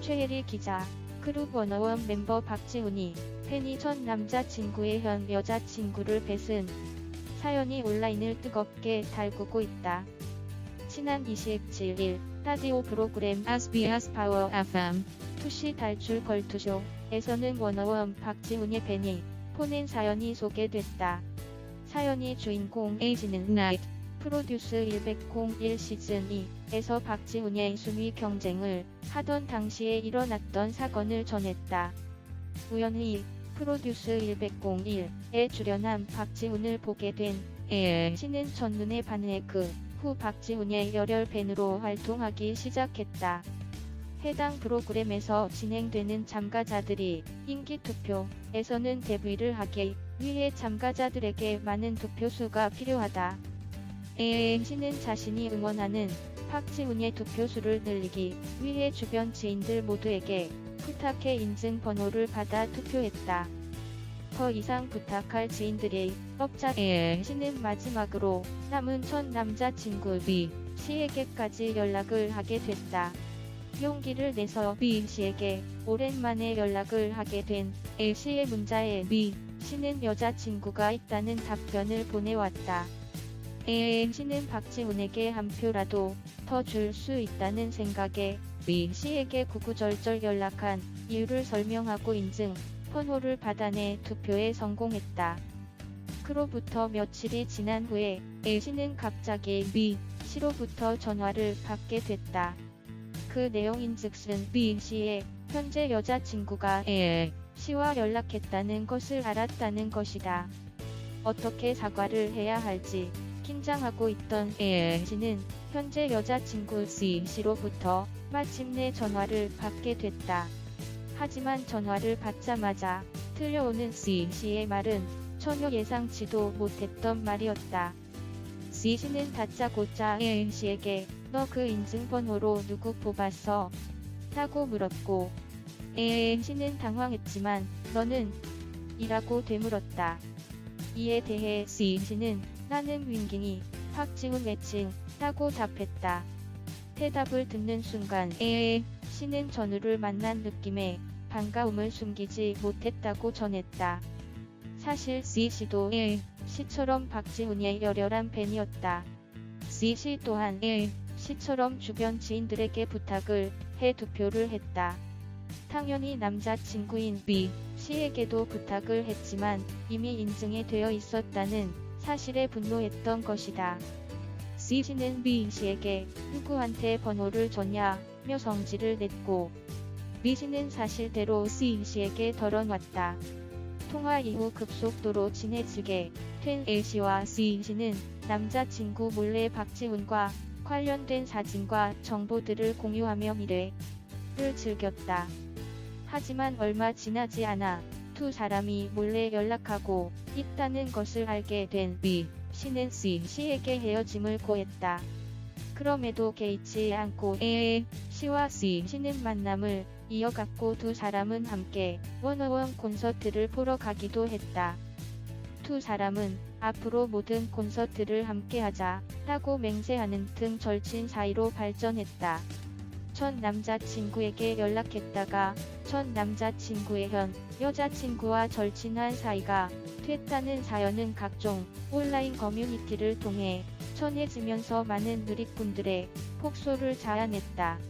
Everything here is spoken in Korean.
최혜리 기자, 원어원 멤버 박지훈이 팬이 전 남자친구의 현 여자친구를 뺏은 사연이 온라인을 뜨겁게 달구고 있다. 지난 27일 라디오 프로그램 SBS Power FM. 투시 탈출 걸투쇼에서는 원어원 박지훈의 팬이 보낸 사연이 소개됐다. 사연이 주인공 에이지는 Night. 프로듀스 101 시즌 2에서 박지훈의 순위 경쟁을 하던 당시에 일어났던 사건을 전했다. 우연히 프로듀스 101에 출연한 박지훈을 보게 된 Air. 씨는 첫눈에 반해 그 후 박지훈의 열혈 팬으로 활동하기 시작했다. 해당 프로그램에서 진행되는 참가자들이 인기 투표에서는 데뷔를 하기 위해 참가자들에게 많은 투표수가 필요하다. Air. 씨는 자신이 응원하는 박지훈의 투표수를 늘리기 위해 주변 지인들 모두에게 부탁해 인증 번호를 받아 투표했다. 더 이상 부탁할 지인들이 없자 Air. 씨는 마지막으로 남은 첫 남자친구 B. 씨에게까지 연락을 하게 됐다. 용기를 내서 B 씨에게 오랜만에 연락을 하게 된 A 씨의 문자에 B 씨는 여자친구가 있다는 답변을 보내왔다. A 씨는 박지훈에게 한 표라도 더 줄 수 있다는 생각에 B 씨에게 구구절절 연락한 이유를 설명하고 인증 번호를 받아내 투표에 성공했다. 그로부터 며칠이 지난 후에 A 씨는 갑자기 B 씨로부터 전화를 받게 됐다. 그 내용인즉슨 B 씨의 현재 여자친구가 Air. 씨와 연락했다는 것을 알았다는 것이다. 어떻게 사과를 해야 할지 긴장하고 있던 Air. 씨는 현재 여자친구 C 씨로부터 마침내 전화를 받게 됐다. 하지만 전화를 받자마자 들려오는 C 씨의 말은 전혀 예상치도 못했던 말이었다. C 씨는 다짜고짜 A 씨에게 너 그 인증번호로 누구 뽑았어? 라고 물었고 A 씨는 당황했지만 너는? 이라고 되물었다. 이에 대해 C 씨는 나는 윙깅이 박지훈 매칭 라고 답했다. 대답을 듣는 순간 A 씨는 전우를 만난 느낌에 반가움을 숨기지 못했다고 전했다. 사실 C 씨도 A 씨처럼 박지훈의 열혈한 팬이었다. C 씨 또한 A 씨처럼 주변 지인들에게 부탁을 해 투표를 했다. 당연히 남자친구인 B 씨에게도 부탁을 했지만 이미 인증이 되어 있었다는 사실에 분노했던 것이다. C 씨는 B 씨에게 누구한테 번호를 줬냐며 성질을 냈고 B 씨는 사실대로 C 씨에게 덜어놨다. 통화 이후 급속도로 친해지게 된 A 씨와 C 씨는 남자친구 몰래 박지훈과 관련된 사진과 정보들을 공유하며 미래를 즐겼다. 하지만 얼마 지나지 않아 두 사람이 몰래 연락하고 있다는 것을 알게 된 B 씨는 C 씨에게 헤어짐을 고했다. 그럼에도 개의치 않고 A 씨와 C 씨는 만남을 이어갔고 두 사람은 함께 원어원 콘서트를 보러 가기도 했다. 두 사람은 앞으로 모든 콘서트를 함께 하자 라고 맹세하는 등 절친 사이로 발전했다. 전 남자친구에게 연락했다가 전 남자친구의 현 여자친구와 절친한 사이가 됐다는 사연은 각종 온라인 커뮤니티를 통해 전해지면서 많은 누리꾼들의 폭소를 자아냈다.